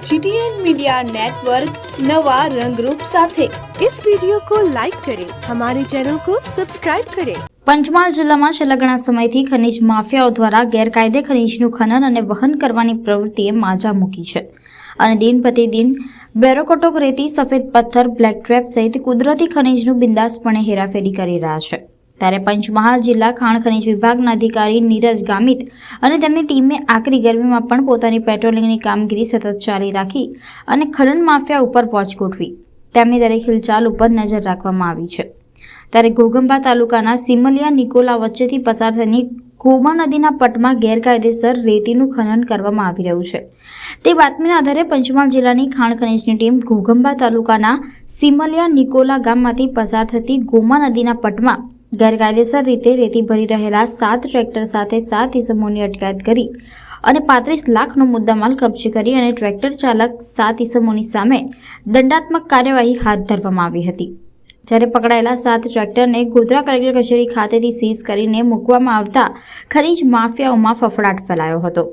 GTN media network नवा रंगरूप સાથે इस वीडियो को लाइक करें हमारे चैनल को सब्सक्राइब करें પંચમહાલ જિલ્લામાં છેલ્લા ઘણા સમયથી ખનીજ માફિયાઓ દ્વારા ગેરકાયદે ખનીજનું ખનન અને વહન કરવાની પ્રવૃત્તિએ માજા મૂકી છે અને દિન પ્રતિદિન બેરોકોટોક રેતી સફેદ પથ્થર બ્લેક ટ્રેપ સહિત કુદરતી ખનીજનું બિંદાસપણે હેરાફેરી કરી રહ્યા છે ત્યારે પંચમહાલ જિલ્લા ખાણ ખનીજ વિભાગના અધિકારી નીરજ ગામિત અને તેમની ટીમે આકરી ગરમીમાં પણ પોતાની પેટ્રોલિંગની કામગીરી સતત ચાલી રાખી અને ખનન માફિયા ઉપર વોચ ગોઠવી. તેમની દરેક હિલચાલ ઉપર નજર રાખવામાં આવી છે. ત્યારે ઘોઘંબા તાલુકાના સિમલિયા નિકોલા વચ્ચેથી પસાર થઈને ગોમા નદીના પટમાં ગેરકાયદેસર રેતીનું ખનન કરવામાં આવી રહ્યું છે. તે બાતમીના આધારે પંચમહાલ જિલ્લાની ખાણ ખનીજની ટીમ ઘોઘંબા તાલુકાના સિમલિયા નિકોલા ગામમાંથી પસાર થતી ગોમા નદીના પટમાં ગેરકાયદેસર રીતે રેતી ભરી રહેલા સાત ટ્રેક્ટર સાથે સાત ઇસમોની અટકાયત કરી અને પાંત્રીસ લાખનો મુદ્દામાલ કબજે કરી અને ટ્રેક્ટર ચાલક સાત ઇસમોની સામે દંડાત્મક કાર્યવાહી હાથ ધરવામાં આવી હતી. જ્યારે પકડાયેલા સાત ટ્રેક્ટરને ગોધરા કલેક્ટર કચેરી ખાતેથી સીઝ કરીને મૂકવામાં આવતા ખનીજ માફિયાઓમાં ફફડાટ ફેલાયો હતો.